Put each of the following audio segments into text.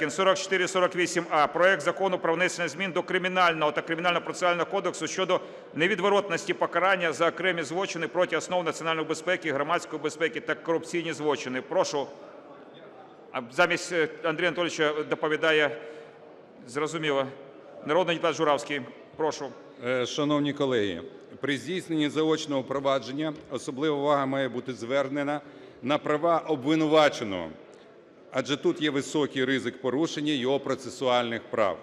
4448а. Проект Закону про внесення змін до Кримінального та Кримінально-процесуального кодексу щодо невідворотності покарання за окремі злочини проти основ національної безпеки, громадської безпеки та корупційні злочини. Прошу. Замість е, Андрія Анатолійовича доповідає, зрозуміло, народний депутат Журавський. Прошу. Е, Шановні колеги, при здійсненні заочного провадження особлива увага має бути звернена на права обвинуваченого, адже тут є високий ризик порушення його процесуальних прав.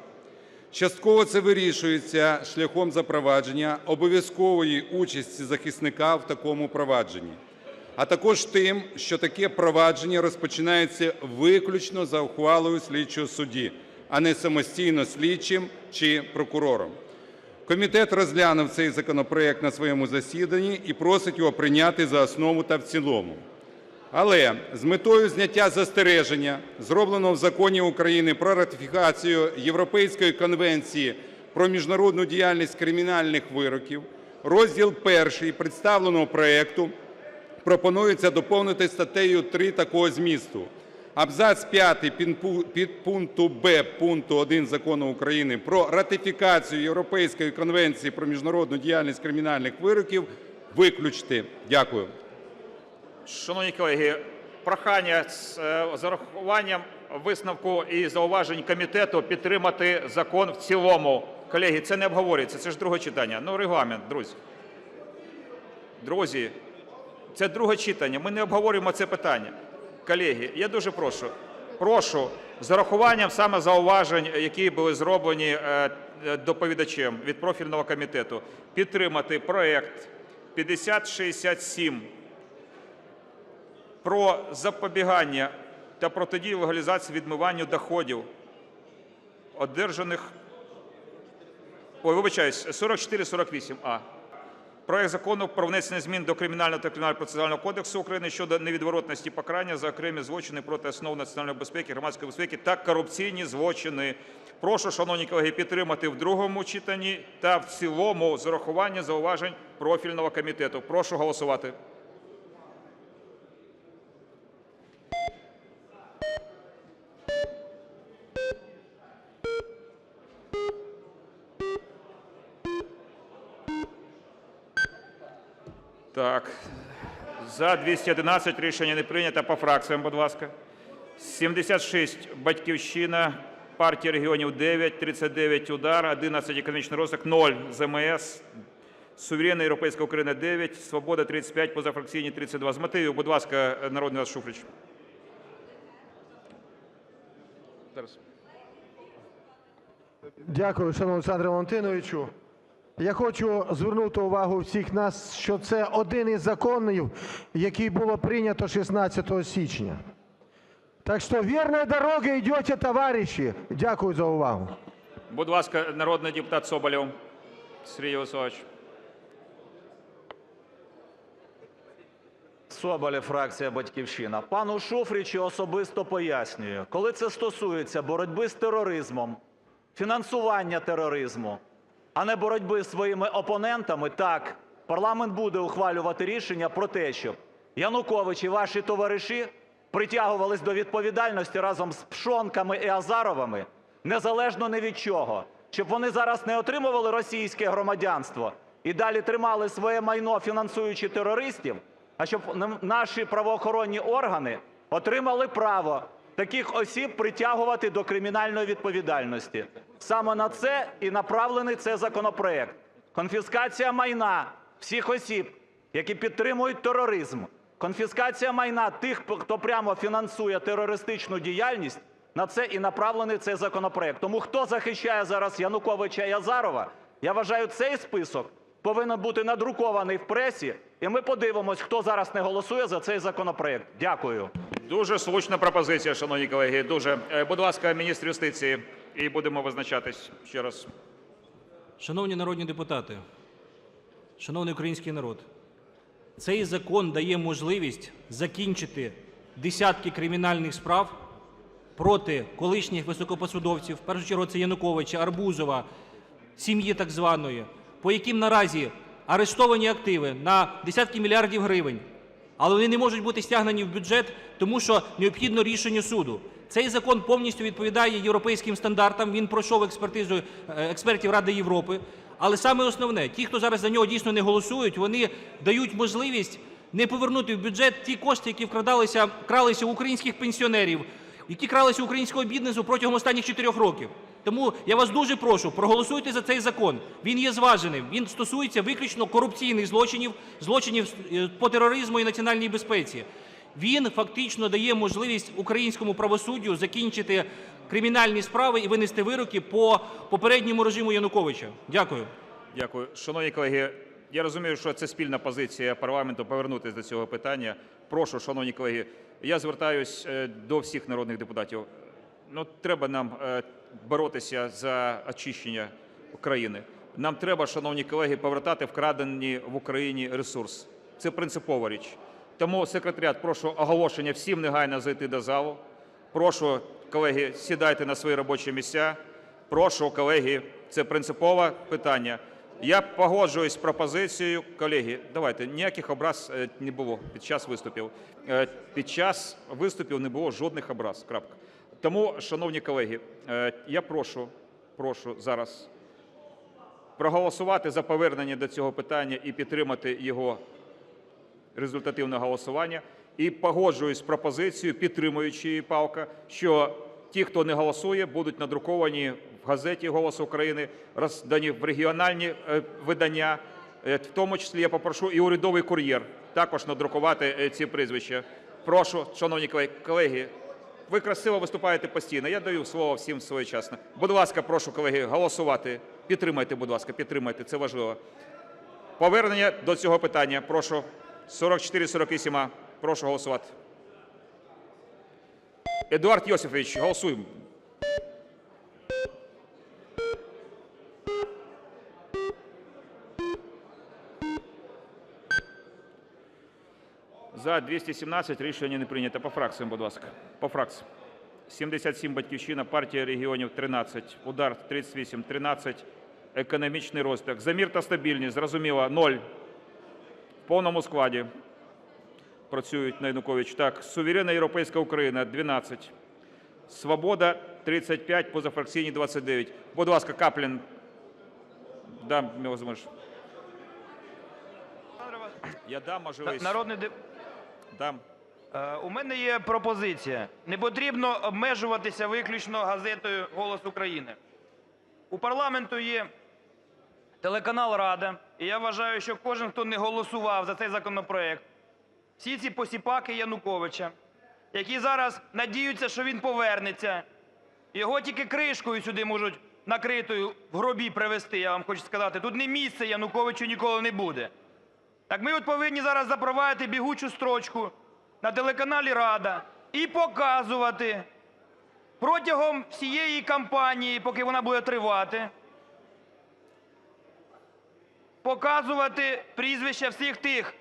Частково це вирішується шляхом запровадження обов'язкової участі захисника в такому провадженні, а також тим, що таке провадження розпочинається виключно за ухвалою слідчого судді, а не самостійно слідчим чи прокурором. Комітет розглянув цей законопроект на своєму засіданні і просить його прийняти за основу та в цілому. Але з метою зняття застереження, зробленого в Законі України про ратифікацію Європейської конвенції про міжнародну діяльність кримінальних вироків, розділ 1 представленого проекту пропонується доповнити статтею 3 такого змісту. Абзац 5 підпункту Б пункту 1 Закону України про ратифікацію Європейської конвенції про міжнародну діяльність кримінальних вироків виключити. Дякую. Шановні колеги, прохання з е, з урахуванням висновку і зауважень комітету підтримати закон в цілому. Колеги, це не обговорюється, це ж друге читання. Ну, регламент, друзі. Друзі, це друге читання. Ми не обговорюємо це питання. Колеги, я дуже прошу, прошу з урахуванням саме зауважень, які були зроблені е, е, доповідачем від профільного комітету, підтримати проект 5067 про запобігання та протидію легалізації відмиванню доходів, одержаних, ой, вибачаюсь, 4448а. Проект закону про внесення змін до Кримінального та Кримінального процесуального кодексу України щодо невідворотності покарання за окремі злочини проти основ національної безпеки, громадської безпеки та корупційні злочини. Прошу, шановні колеги, підтримати в другому читанні та в цілому з урахуванням зауважень профільного комітету. Прошу голосувати. За-211 Рішення не прийнято. По фракціям, будь ласка. 76 Батьківщина, партія регіонів 9, 39 удар, 11 економічний розвиток, 0 ЗМС, Суверенна Європейська Україна 9, Свобода 35, позафракційні 32. З мотивів, будь ласка, народний вас Шуфрич. Дякую, шановний Олександре Валентиновичу. Я хочу звернути увагу всіх нас, що це один із законів, який було прийнято 16 січня. Так що вірною дорогою йдете, товариші. Дякую за увагу. Будь ласка, народний депутат Соболєв. Сергій Васильович. Соболєв, фракція "Батьківщина". Пану Шуфричу особисто пояснюю, коли це стосується боротьби з тероризмом, фінансування тероризму, а не боротьби з своїми опонентами, так, парламент буде ухвалювати рішення про те, щоб Янукович і ваші товариші притягувались до відповідальності разом з Пшонками і Азаровими, незалежно ні від чого, щоб вони зараз не отримували російське громадянство і далі тримали своє майно, фінансуючи терористів, а щоб наші правоохоронні органи отримали право таких осіб притягувати до кримінальної відповідальності. Саме на це і направлений цей законопроект. Конфіскація майна всіх осіб, які підтримують тероризм, конфіскація майна тих, хто прямо фінансує терористичну діяльність, на це і направлений цей законопроект. Тому хто захищає зараз Януковича і Азарова, я вважаю, цей список повинен бути надрукований в пресі, і ми подивимось, хто зараз не голосує за цей законопроект. Дякую. Дуже слушна пропозиція, шановні колеги. Дуже. Е, Будь ласка, міністр юстиції, і будемо визначатись ще раз. Шановні народні депутати, шановний український народ, цей закон дає можливість закінчити десятки кримінальних справ проти колишніх високопосадовців, в першу чергу це Януковича, Арбузова, сім'ї так званої, по яким наразі арештовані активи на десятки мільярдів гривень, але вони не можуть бути стягнені в бюджет, тому що необхідно рішення суду. Цей закон повністю відповідає європейським стандартам. Він пройшов експертизу е, експертів Ради Європи. Але саме основне, ті, хто зараз за нього дійсно не голосують, вони дають можливість не повернути в бюджет ті кошти, які вкрадалися, кралися у українських пенсіонерів, які кралися українського бізнесу протягом останніх чотирьох років. Тому я вас дуже прошу, проголосуйте за цей закон. Він є зваженим. Він стосується виключно корупційних злочинів, злочинів е, по тероризму і національній безпеці. Він фактично дає можливість українському правосуддю закінчити кримінальні справи і винести вироки по попередньому режиму Януковича. Дякую. Дякую. Шановні колеги, я розумію, що це спільна позиція парламенту повернутися до цього питання. Прошу, шановні колеги, я звертаюсь е, до всіх народних депутатів. Ну, треба нам е, боротися за очищення України. Нам треба, шановні колеги, повертати вкрадені в Україні ресурс. Це принципова річ. Тому, секретаріат, прошу оголошення всім негайно зайти до залу. Прошу, колеги, сідайте на свої робочі місця. Прошу, колеги, це принципове питання. Я погоджуюсь з пропозицією. Колеги, давайте, ніяких образ е, не було під час виступів. Е, Під час виступів не було жодних образ. Крапка. Тому, шановні колеги, е, я прошу, прошу зараз проголосувати за повернення до цього питання і підтримати його результативне голосування. І погоджуюсь з пропозицією, підтримуючи її палка, що ті, хто не голосує, будуть надруковані в газеті «Голос України», роздані в регіональні е, видання. Е, В тому числі я попрошу і урядовий кур'єр також надрукувати е, ці прізвища. Прошу, шановні колеги, колеги, ви красиво виступаєте постійно. Я даю слово всім своєчасно. Будь ласка, прошу, колеги, голосувати. Підтримайте, будь ласка, підтримайте, це важливо. Повернення до цього питання. Прошу. 44-48. а. Прошу голосувати. Едуард Йосифович, голосуємо. За 217 рішення не прийнято. По фракціям, будь ласка. По фракціям. 77 Батьківщина, партія регіонів 13, удар 38, 13, економічний розвиток. За мір та стабільність, зрозуміло, 0. Повному складі працюють на Янукович. Так, суверенна європейська Україна 12. Свобода 35, позафракційні 29. Будь ласка, Каплін. Дам можливість. Я дам можливість. Народний деп... Дам. Е, У мене є пропозиція. Не потрібно обмежуватися виключно газетою «Голос України». У парламенту є телеканал Рада, і я вважаю, що кожен, хто не голосував за цей законопроект, всі ці посіпаки Януковича, які зараз надіються, що він повернеться, його тільки кришкою сюди можуть накритою в гробі привезти, я вам хочу сказати. Тут не місце Януковичу ніколи не буде. Так ми от повинні зараз запровадити бігучу строчку на телеканалі Рада і показувати протягом всієї кампанії, поки вона буде тривати, показувати прізвища всіх тих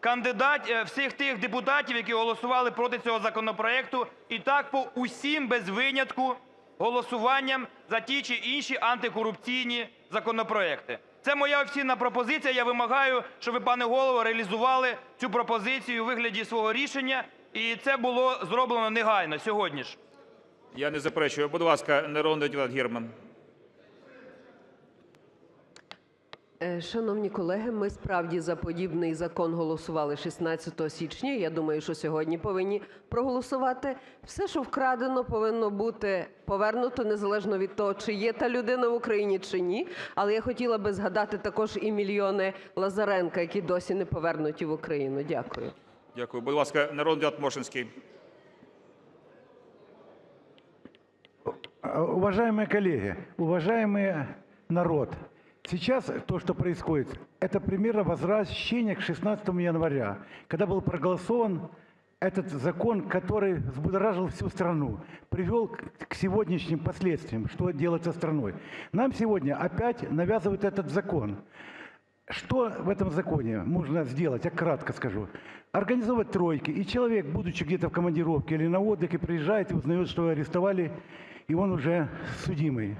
кандидатів, всіх тих депутатів, які голосували проти цього законопроекту, і так по усім без винятку голосуванням за ті чи інші антикорупційні законопроекти. Це моя офіційна пропозиція. Я вимагаю, щоб ви, пане голово, реалізували цю пропозицію у вигляді свого рішення, і це було зроблено негайно сьогодні ж. Я не заперечую. Будь ласка, народний депутат Герман. Шановні колеги, ми справді за подібний закон голосували 16 січня. Я думаю, що сьогодні повинні проголосувати. Все, що вкрадено, повинно бути повернуто незалежно від того, чи є та людина в Україні чи ні. Але я хотіла би згадати також і мільйони Лазаренка, які досі не повернуті в Україну. Дякую. Дякую. Будь ласка, народний депутат Мошинський. Уважаемые коллеги, уважаемый народ, сейчас то, что происходит, это примерно возвращение к 16 января, когда был проголосован этот закон, который взбудоражил всю страну, привел к сегодняшним последствиям, что делать со страной. Нам сегодня опять навязывают этот закон. Что в этом законе можно сделать? Я кратко скажу. Организовать тройки, и человек, будучи где-то в командировке или на отдыхе, приезжает и узнает, что арестовали, и он уже судимый.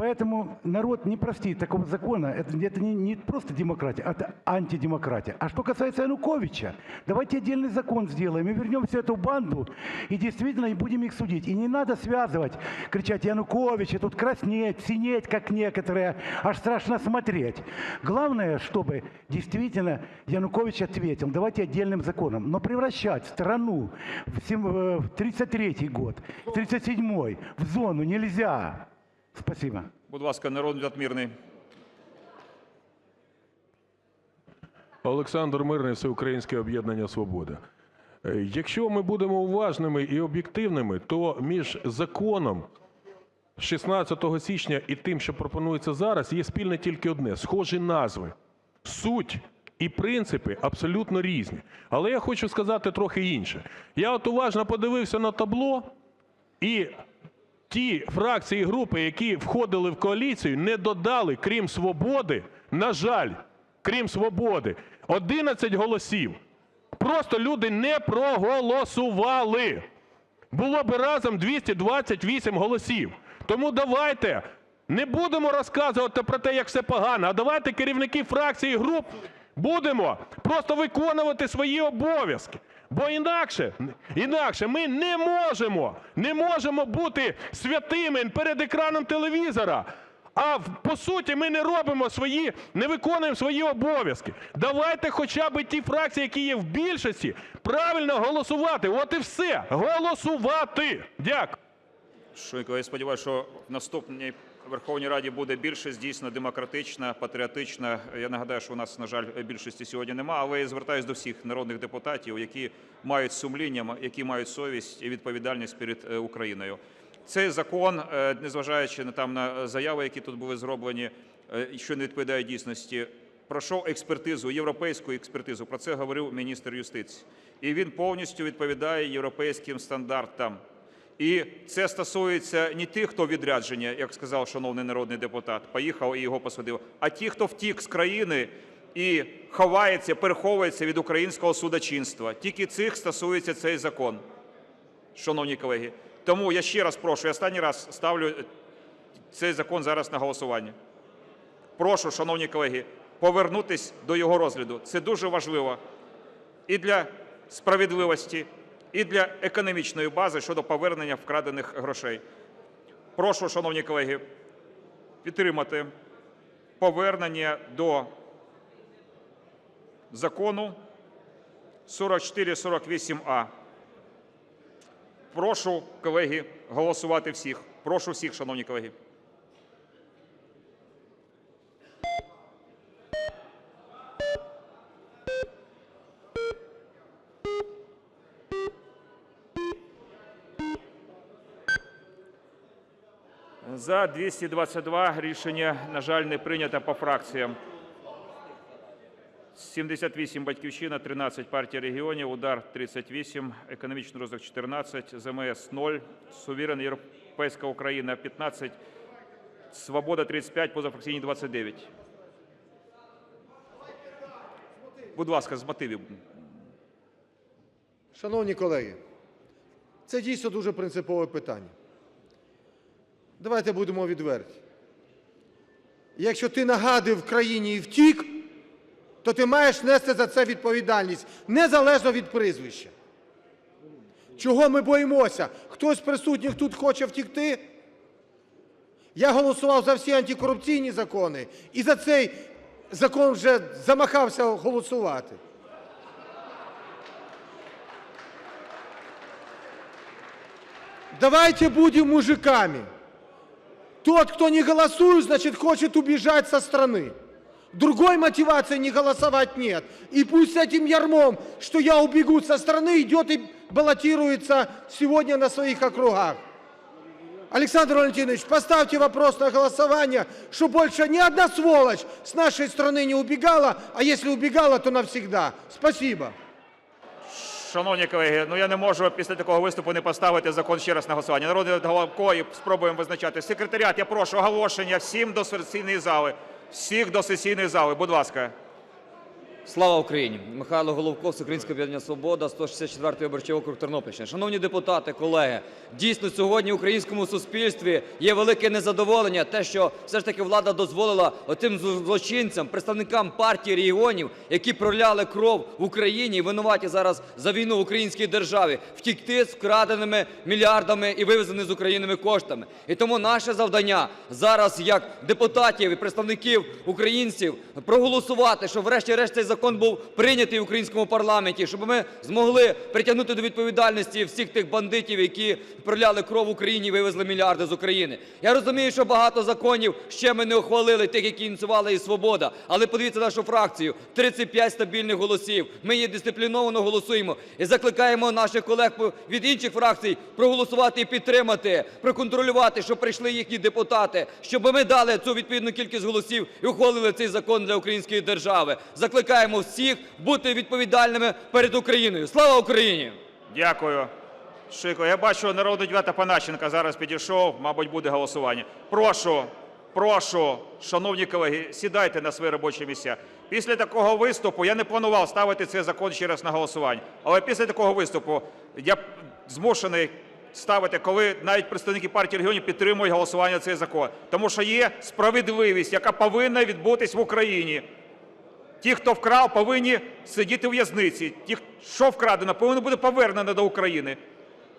Поэтому народ не простит такого закона. Это, это не, не просто демократия, это антидемократия. А что касается Януковича, давайте отдельный закон сделаем и вернем всю эту банду, и действительно и будем их судить. И не надо связывать, кричать Януковича, тут краснеть, синеть, как некоторые, аж страшно смотреть. Главное, чтобы действительно Янукович ответил, давайте отдельным законом. Но превращать страну в сем- э, в 33 год, в 37 в зону нельзя. Спасибо. Будь ласка, народний депутат Мірний. Олександр Мирний, Всеукраїнське об'єднання Свобода. Е, Якщо ми будемо уважними і об'єктивними, то між законом 16 січня і тим, що пропонується зараз, є спільне тільки одне схожі назви. Суть і принципи абсолютно різні. Але я хочу сказати трохи інше. Я от уважно подивився на табло, і ті фракції і групи, які входили в коаліцію, не додали, крім свободи, на жаль, крім свободи, 11 голосів. Просто люди не проголосували. Було би разом 228 голосів. Тому давайте не будемо розказувати про те, як все погано, а давайте керівники фракцій і груп будемо просто виконувати свої обов'язки. Бо інакше, інакше ми не можемо, не можемо бути святими перед екраном телевізора. А по суті ми не робимо свої, не виконуємо свої обов'язки. Давайте хоча б ті фракції, які є в більшості, правильно голосувати. От і все. Голосувати. Дякую. Колеги, я сподіваюся, що в наступній Верховній Раді буде більшість дійсно демократична, патріотична. Я нагадаю, що у нас, на жаль, більшості сьогодні нема, але я звертаюся до всіх народних депутатів, які мають сумління, які мають совість і відповідальність перед е, Україною. Цей закон, е, незважаючи на там на заяви, які тут були зроблені, е, що не відповідає дійсності, пройшов експертизу, європейську експертизу. Про це говорив міністр юстиції. І він повністю відповідає європейським стандартам. І це стосується не тих, хто відрядження, як сказав шановний народний депутат, поїхав і його посадив, а ті, хто втік з країни і ховається, переховується від українського судочинства. Тільки цих стосується цей закон, шановні колеги. Тому я ще раз прошу, я останній раз ставлю цей закон зараз на голосування. Прошу, шановні колеги, повернутись до його розгляду. Це дуже важливо і для справедливості, і для економічної бази щодо повернення вкрадених грошей. Прошу, шановні колеги, підтримати повернення до закону 4448А. Прошу, колеги, голосувати всіх. Прошу всіх, шановні колеги. За 222 рішення, на жаль, не прийнято по фракціям. 78 «Батьківщина», 13 «Партія регіонів», «Удар» 38, «Економічний розвиток» 14, ЗМС 0, «Сувірена Європейська Україна» 15, «Свобода» 35, позафракційні 29. Будь ласка, з мотивів. Шановні колеги, це дійсно дуже принципове питання. Давайте будемо відверті. Якщо ти нагадив країні і втік, то ти маєш нести за це відповідальність, незалежно від прізвища. Чого ми боїмося? Хтось з присутніх тут хоче втікти? Я голосував за всі антикорупційні закони і за цей закон вже замахався голосувати. Давайте будем мужиками. Тот, кто не голосует, значит, хочет убежать со страны. Другой мотивации не голосовать нет. И пусть с этим ярмом, что я убегу со страны, идет и баллотируется сегодня на своих округах. Александр Валентинович, поставьте вопрос на голосование, что больше ни одна сволочь с нашей страны не убегала, а если убегала, то навсегда. Спасибо. Шановні колеги, ну я не можу після такого виступу не поставити закон ще раз на голосування. Народний Головко і спробуємо визначати. Секретаріат, я прошу оголошення всім до сесійної зали. Всіх до сесійної зали, будь ласка. Слава Україні! Михайло Головко, Всеукраїнське об'єднання «Свобода», 164 виборчий округ Тернопільщини. Шановні депутати, колеги, дійсно сьогодні в українському суспільстві є велике незадоволення те, що все ж таки влада дозволила отим злочинцям, представникам партії регіонів, які проляли кров в Україні і винуваті зараз за війну в українській державі, втікти з вкраденими мільярдами і вивезеними з України коштами. І тому наше завдання зараз, як депутатів і представників українців, проголосувати, щоб врешті-решт цей закон був прийнятий в українському парламенті, щоб ми змогли притягнути до відповідальності всіх тих бандитів, які проляли кров Україні і вивезли мільярди з України. Я розумію, що багато законів ще ми не ухвалили, тих, які ініціювала і «Свобода», але подивіться нашу фракцію – 35 стабільних голосів. Ми її дисципліновано голосуємо і закликаємо наших колег від інших фракцій проголосувати і підтримати, проконтролювати, щоб прийшли їхні депутати, щоб ми дали цю відповідну кількість голосів і ухвалили цей закон для української держави. Закликаємо всіх бути відповідальними перед Україною. Слава Україні! Дякую. Шико, я бачу, народний депутат Панащенко зараз підійшов, мабуть, буде голосування. Прошу, прошу, шановні колеги, сідайте на свої робочі місця. Після такого виступу я не планував ставити цей закон ще раз на голосування. Але після такого виступу я змушений ставити, коли навіть представники партії регіонів підтримують голосування цей закон. Тому що є справедливість, яка повинна відбутись в Україні. Ті, хто вкрав, повинні сидіти в в'язниці. Ті, що вкрадено, повинно бути повернено до України.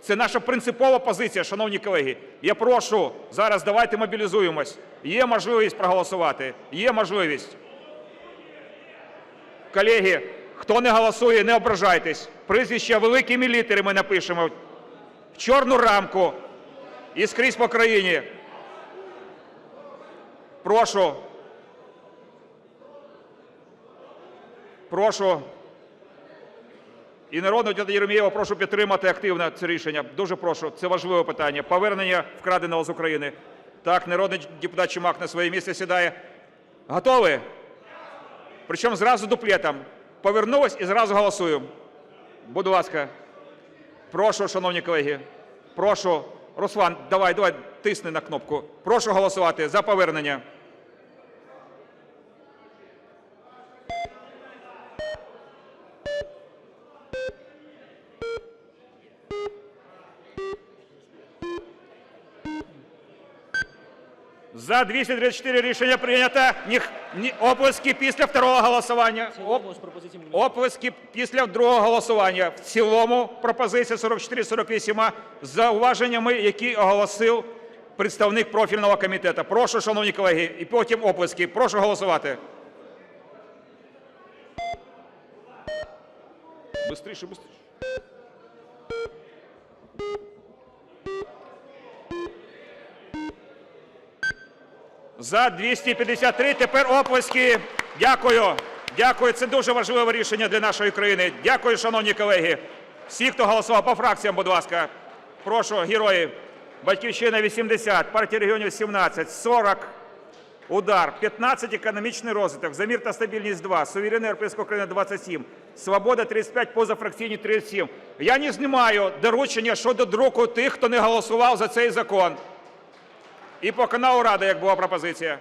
Це наша принципова позиція, шановні колеги. Я прошу, зараз давайте мобілізуємось. Є можливість проголосувати. Є можливість. Колеги, хто не голосує, не ображайтесь. Прізвища великими літерами напишемо в чорну рамку і скрізь по країні. Прошу. Прошу. І народного депутата Єремєєва прошу підтримати активно це рішення. Дуже прошу, це важливе питання. Повернення вкраденого з України. Так, народний депутат Чумак на своє місце сідає. Готові? Причому зразу дуплетом. Повернулись і зразу голосуємо. Будь ласка. Прошу, шановні колеги. Прошу. Руслан, давай, давай, тисни на кнопку. Прошу голосувати за повернення. За 234 рішення прийнято. Ні, ні, оплески після второго голосування. Оп, оплески після другого голосування. В цілому пропозиція 44-48 з зауваженнями, які оголосив представник профільного комітету. Прошу, шановні колеги, і потім оплески. Прошу голосувати. Бистріше, бистріше. За 253. Тепер оплески. Дякую. Дякую. Це дуже важливе рішення для нашої країни. Дякую, шановні колеги. Всі, хто голосував по фракціям, будь ласка. Прошу, герої. Батьківщина 80, партія регіонів 17, 40. Удар. 15. Економічний розвиток. За мир та стабільність 2. Суверенна Європейська Україна 27. Свобода 35. Позафракційні 37. Я не знімаю доручення щодо друку тих, хто не голосував за цей закон. І по каналу Рада, як була пропозиція.